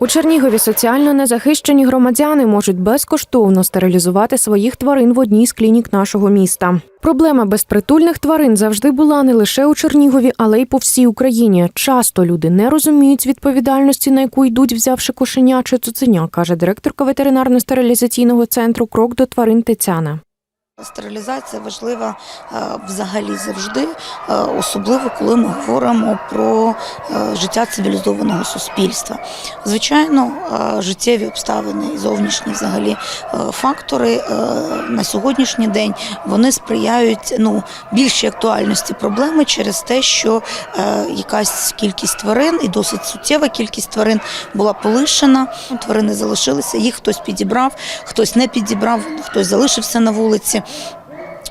У Чернігові соціально незахищені громадяни можуть безкоштовно стерилізувати своїх тварин в одній з клінік нашого міста. Проблема безпритульних тварин завжди була не лише у Чернігові, але й по всій Україні. Часто люди не розуміють відповідальності, на яку йдуть, взявши кошеня чи цуценя, каже директорка ветеринарно-стерилізаційного центру Крок до тварин Тетяна. Стерилізація важлива е, взагалі завжди, е, особливо коли ми говоримо про е, життя цивілізованого суспільства. Звичайно, життєві обставини і зовнішні взагалі фактори на сьогоднішній день вони сприяють ну, більшій актуальності проблеми через те, що якась кількість тварин і досить суттєва кількість тварин була полишена. Тварини залишилися, їх хтось підібрав, хтось не підібрав, хтось залишився на вулиці.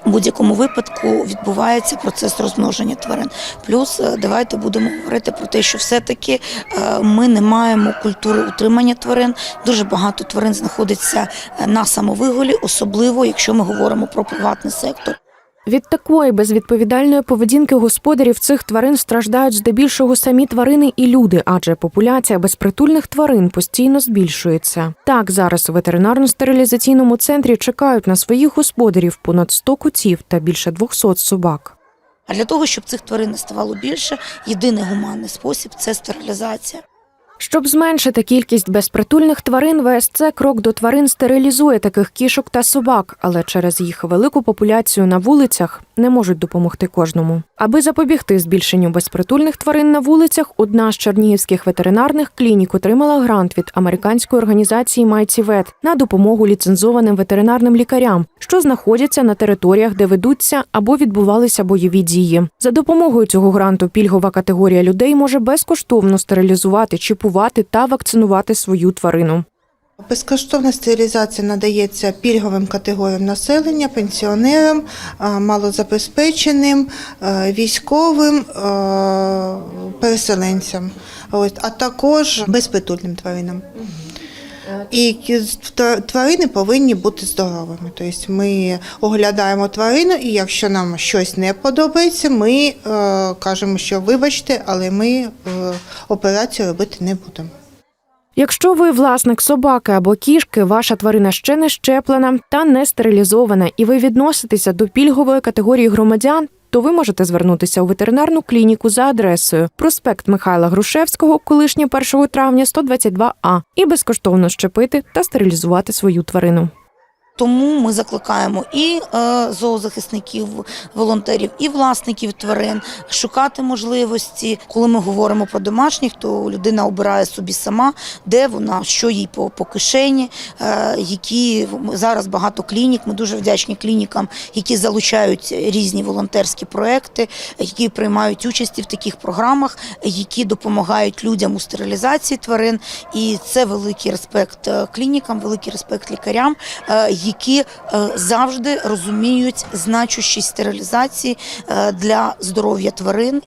У будь-якому випадку відбувається процес розмноження тварин. Плюс е, давайте будемо говорити про те, що все-таки е, ми не маємо культури утримання тварин. Дуже багато тварин знаходиться е, на самовиголі, особливо якщо ми говоримо про приватний сектор. Від такої безвідповідальної поведінки господарів цих тварин страждають здебільшого самі тварини і люди, адже популяція безпритульних тварин постійно збільшується. Так, зараз у ветеринарно-стерилізаційному центрі чекають на своїх господарів понад 100 котів та більше 200 собак. А для того, щоб цих тварин ставало більше, єдиний гуманний спосіб це стерилізація. Щоб зменшити кількість безпритульних тварин, ВСЦ крок до тварин стерилізує таких кішок та собак, але через їх велику популяцію на вулицях не можуть допомогти кожному. Аби запобігти збільшенню безпритульних тварин на вулицях, одна з чернігівських ветеринарних клінік отримала грант від американської організації «Майці-Вет» на допомогу ліцензованим ветеринарним лікарям, що знаходяться на територіях, де ведуться або відбувалися бойові дії. За допомогою цього гранту пільгова категорія людей може безкоштовно стерилізувати, чіпувати та вакцинувати свою тварину. Безкоштовна стерилізація надається пільговим категоріям населення, пенсіонерам, а, малозабезпеченим, е, військовим, е, переселенцям, а також безпритульним тваринам. І тварини повинні бути здоровими. Тобто ми оглядаємо тварину, і якщо нам щось не подобається, ми е, кажемо, що вибачте, але ми е, операцію робити не будемо. Якщо ви власник собаки або кішки, ваша тварина ще не щеплена та не стерилізована, і ви відноситеся до пільгової категорії громадян, то ви можете звернутися у ветеринарну клініку за адресою проспект Михайла Грушевського, колишнє 1 травня 122А, і безкоштовно щепити та стерилізувати свою тварину. Тому ми закликаємо і е, зоозахисників, волонтерів, і власників тварин шукати можливості. Коли ми говоримо про домашніх, то людина обирає собі сама, де вона, що їй по, по кишені, е, які зараз багато клінік. Ми дуже вдячні клінікам, які залучають різні волонтерські проекти, які приймають участь в таких програмах, які допомагають людям у стерилізації тварин. І це великий респект е, клінікам, великий респект лікарям. Які е, завжди розуміють значущість стерилізації е, для здоров'я тварин